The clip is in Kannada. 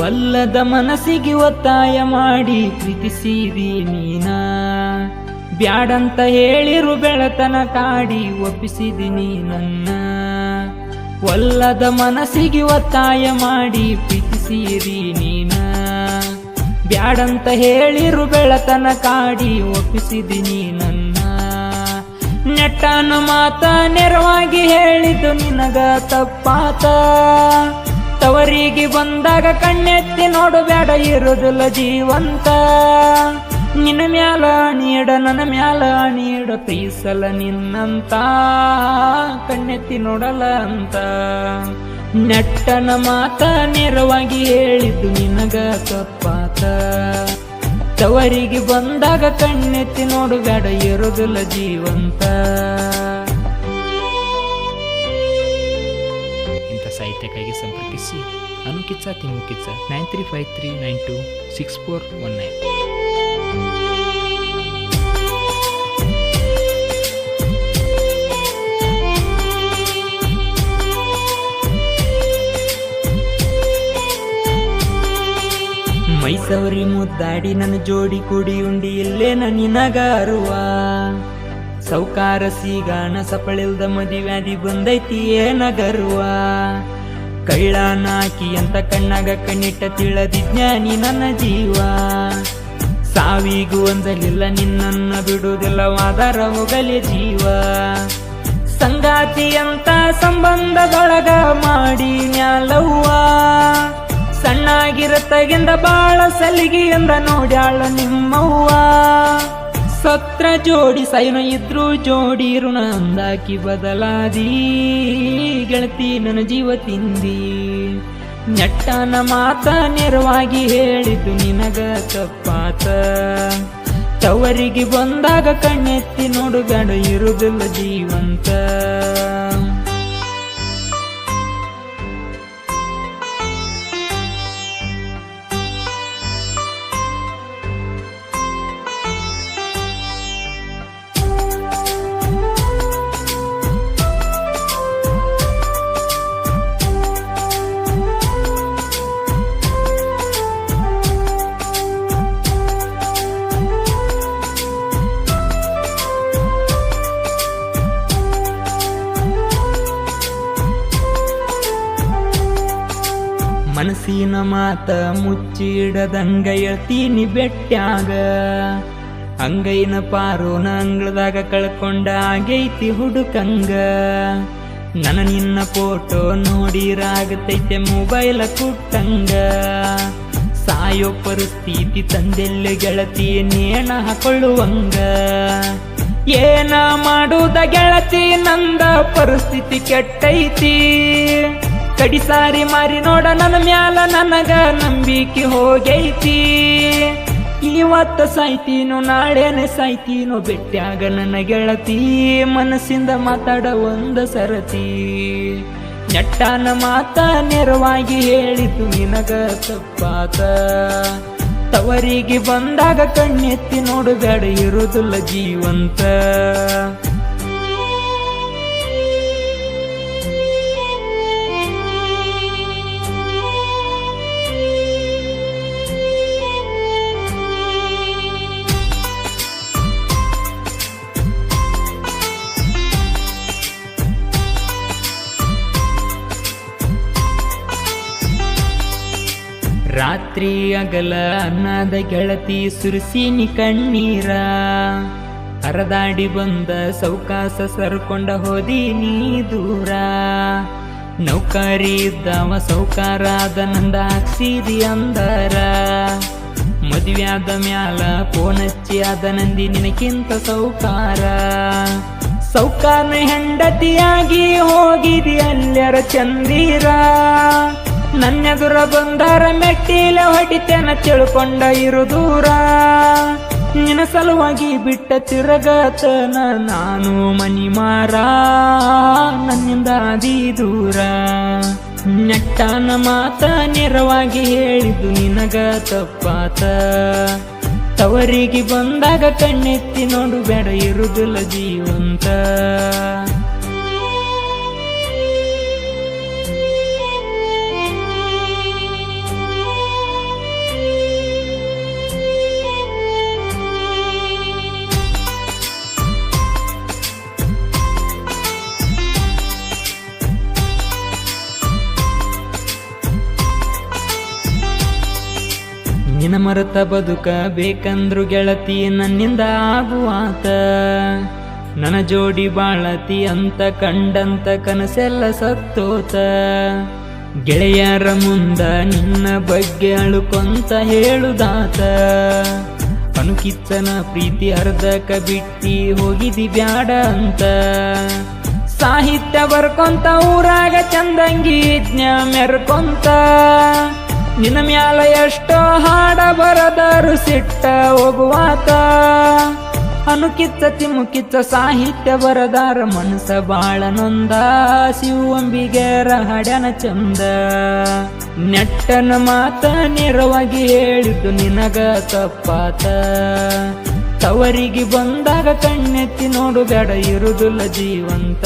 ಒಲ್ಲದ ಮನಸ್ಸಿಗೆ ಒತ್ತಾಯ ಮಾಡಿ ಪ್ರೀತಿಸಿದಿ ನೀನ. ಬ್ಯಾಡಂತ ಹೇಳಿರು ಬೆಳತನ ಕಾಡಿ ಒಪ್ಪಿಸಿದಿನಿ ನನ್ನ. ಒಲ್ಲದ ಮನಸ್ಸಿಗೆ ಒತ್ತಾಯ ಮಾಡಿ ಪ್ರೀತಿಸಿರಿ ನೀನ. ಬ್ಯಾಡಂತ ಹೇಳಿರು ಬೆಳತನ ಕಾಡಿ ಒಪ್ಪಿಸಿದಿನಿ ನನ್ನ. ನೆಟ್ಟನ ಮಾತ ನೆರವಾಗಿ ಹೇಳಿದ್ದು ನಿನಗ ತಪ್ಪಾತ. ತವರಿಗೆ ಬಂದಾಗ ಕಣ್ಣೆತ್ತಿ ನೋಡಬೇಡ ಇರುದಿಲ್ಲ ಜೀವಂತ. ನಿನ್ನ ಮ್ಯಾಲ ನೀಡ ನನ್ನ ಮ್ಯಾಲ ನೀಡ ಪ್ರೀಸಲ ನಿನ್ನಂತ. ಕಣ್ಣೆತ್ತಿ ನೋಡಲ್ಲ ಅಂತ. ನೆಟ್ಟನ ಮಾತ ನೇರವಾಗಿ ಹೇಳಿದ್ದು ನಿನಗ ತಪ್ಪಾತ ತವರಿಗೆ ಬಂದಾಗ ಕಣ್ಣೆತ್ತಿ ನೋಡಬೇಡ ಇರುದಿಲ್ಲ ಜೀವಂತ. ಅನುಕಿಚ್ಚ ತಿಮ್ಮುಕಿಚ್ಚ nine three five three nine two six four one nine. ಮೈಸೂರಿ ಮುದ್ದಾಡಿ ನನ್ನ ಜೋಡಿ ಕುಡಿ ಉಂಡಿ ಇಲ್ಲೇ ನನಗಾರುವ ಸೌಕಾರ ಸಿಗಾಣ ಸಪಳಿಲ್ದ ಮದಿವ್ಯಾಧಿ ಬಂದೈತಿ ಏನಗರುವ ಕೈಳಾನಾಕಿ ಅಂತ ಕಣ್ಣಾಗ ಕಣ್ಣಿಟ್ಟ ತಿಳದಿಜ್ಞಾನಿ ನನ್ನ ಜೀವ. ಸಾವಿಗೂ ಒಂದಲಿಲ್ಲ ನಿನ್ನನ್ನ ಬಿಡುವುದಿಲ್ಲ ವಾದರ ಹೋಗಲಿ ಜೀವ. ಸಂಗಾತಿ ಅಂತ ಸಂಬಂಧದೊಳಗ ಮಾಡಿ ನ್ಯಾಲವ್ವ ಸಣ್ಣಾಗಿರತ್ತಗಿಂದ ಬಾಳ ಸಲಿಗೆಯಿಂದ ನೋಡ್ಯಾಳ ನಿಮ್ಮವ್ವ. ಸತ್ರ ಜೋಡಿ ಸೈನ ಇದ್ರು ಜೋಡಿ ಋಣ ಅಂದಾಕಿ ಬದಲಾದಿ. ಗೆಳತಿ, ನನ್ನ ಜೀವ ತಿಂದಿ. ನೆಟ್ಟನ ಮಾತ ನೆರವಾಗಿ ಹೇಳಿದ್ದು ನಿನಗ ತಪ್ಪಾತ. ತವರಿಗೆ ಬಂದಾಗ ಕಣ್ಣೆತ್ತಿ ನೋಡುಗಡ ಇರುದಿಲ್ಲ ಜೀವಂತ. ಮನಸ್ಸಿನ ಮಾತ ಮುಚ್ಚಿಡದಂಗ ಹೇಳ್ತೀನಿ ಬೆಟ್ಟಾಗ ಅಂಗೈನ ಪಾರು ಅಂಗಳದಾಗ ಕಳ್ಕೊಂಡ ಆಗೈತಿ ಹುಡುಕಂಗ. ನನ ನಿನ್ನ ಫೋಟೋ ನೋಡಿರಾಗತೈತೆ ಮೊಬೈಲ ಕುಟ್ಟಂಗ. ಸಾಯೋ ಪರಿಸ್ಥಿತಿ ತಂದೆಲ್ಲ ಗೆಳತಿ ನೇಣ ಹಾಕೊಳ್ಳುವಂಗ. ಏನ ಮಾಡುದ ಗೆಳತಿ ನಂದ ಪರಿಸ್ಥಿತಿ ಕೆಟ್ಟೈತಿ. ಕಡಿಸಾರಿ ಮಾರಿ ನೋಡ ನನ್ನ ಮ್ಯಾಲ ನನಗ ನಂಬಿಕೆ ಹೋಗೈತಿ. ಇವತ್ತ ಸಾಯ್ತೀನು, ನಾಳೆನೆ ಸಾಯ್ತೀನೋ ಬೆಟ್ಟ್ಯಾಗ ನನ್ನ ಗೆಳತಿ ಮನಸ್ಸಿಂದ ಮಾತಾಡ ಒಂದ ಸರತಿ. ನೆಟ್ಟನ ಮಾತ ನೆರವಾಗಿ ಹೇಳಿದ್ದು ನಿನಗ ತಪ್ಪಾತ. ತವರಿಗೆ ಬಂದಾಗ ಕಣ್ಣೆತ್ತಿ ನೋಡಬೇಡ, ಇರುವುದಿಲ್ಲ ಜೀವಂತ. ರಾತ್ರಿ ಅಗಲ ಅನ್ನದ ಗೆಳತಿ ಸುರಿಸಿನಿ ಕಣ್ಣೀರ. ಹರದಾಡಿ ಬಂದ ಸೌಕಾಸ ಸರ್ಕೊಂಡ ಹೋದಿ ನೀ ದೂರ. ನೌಕರಿ ಇದ್ದವ ಸೌಕಾರಾದ ನಂದ ಹಾಕ್ಸಿದಿ ಅಂದರ. ಮದುವೆಯಾದ ಮ್ಯಾಲ ಪೋನಚ್ಚಿ ಆದ ನಂದಿ ನಿನಕ್ಕಿಂತ ಸೌಕಾರ. ಸೌಕಾರನ ಹೆಂಡತಿಯಾಗಿ ಹೋಗಿದಿ ಅಲ್ಲರ ಚಂದೀರ. ನನ್ನೆದುರ ಬಂದಾರ ಮೆಟ್ಟಿಲ ಹೊಡಿತೇನ ತಿಳ್ಕೊಂಡ ಇರು ದೂರ. ನಿನ್ನ ಸಲುವಾಗಿ ಬಿಟ್ಟ ತಿರಗತನ ನಾನು ಮನಿ ಮಾರ. ನನ್ನಿಂದ ಅದಿ ದೂರ. ನೆಟ್ಟನ ಮಾತ ನೇರವಾಗಿ ಹೇಳಿದ್ದು ನಿನಗ ತಪ್ಪಾತ. ತವರಿಗೆ ಬಂದಾಗ ಕಣ್ಣೆತ್ತಿ ನೋಡು, ಬೇಡ ಇರುದಿಲ್ಲ ಜೀವಂತ. ಮರೆತ ಬದುಕ ಬೇಕಂದ್ರು ಗೆಳತಿ ನನ್ನಿಂದ ಆಗುವಾತ. ನನ್ನ ಜೋಡಿ ಬಾಳತಿ ಅಂತ ಕಂಡಂತ ಕನಸೆಲ್ಲ ಸತ್ತೋತ. ಗೆಳೆಯರ ಮುಂದ ನಿನ್ನ ಬಗ್ಗೆ ಅಳುಕೊಂತ ಹೇಳುದಾತ. ಅನುಕಿತ್ತನ ಪ್ರೀತಿ ಅರ್ಧಕ ಬಿಟ್ಟಿ ಹೋಗಿದಿ ಬ್ಯಾಡ ಅಂತ. ಸಾಹಿತ್ಯ ಬರ್ಕೊಂತ ಊರಾಗ ಚಂದಂಗಿ ಜ್ಞಾ ಮೆರ್ಕೊಂತ. ನಿನ್ನ ಮ್ಯಾಲ ಎಷ್ಟೋ ಹಾಡ ಬರದರು ಸಿಟ್ಟ ಹೋಗುವಾತ ಅನುಕಿತ್ತ ತಿಮುಕಿತ್ತ ಸಾಹಿತ್ಯ ಬರದಾರ ಮನಸ ಬಾಳ ನೊಂದ. ಶಿವಂಬಿಗೆರ ಹಾಡ್ಯಾನ ಚಂದ. ನೆಟ್ಟನ ಮಾತ ನೇರವಾಗಿ ಹೇಳಿದ್ದು ನಿನಗ ತಪ್ಪಾತ. ತವರಿಗೆ ಬಂದಾಗ ಕಣ್ಣೆತ್ತಿ ನೋಡು ಬೇಡ, ಇರುದಿಲ್ಲ ಜೀವಂತ.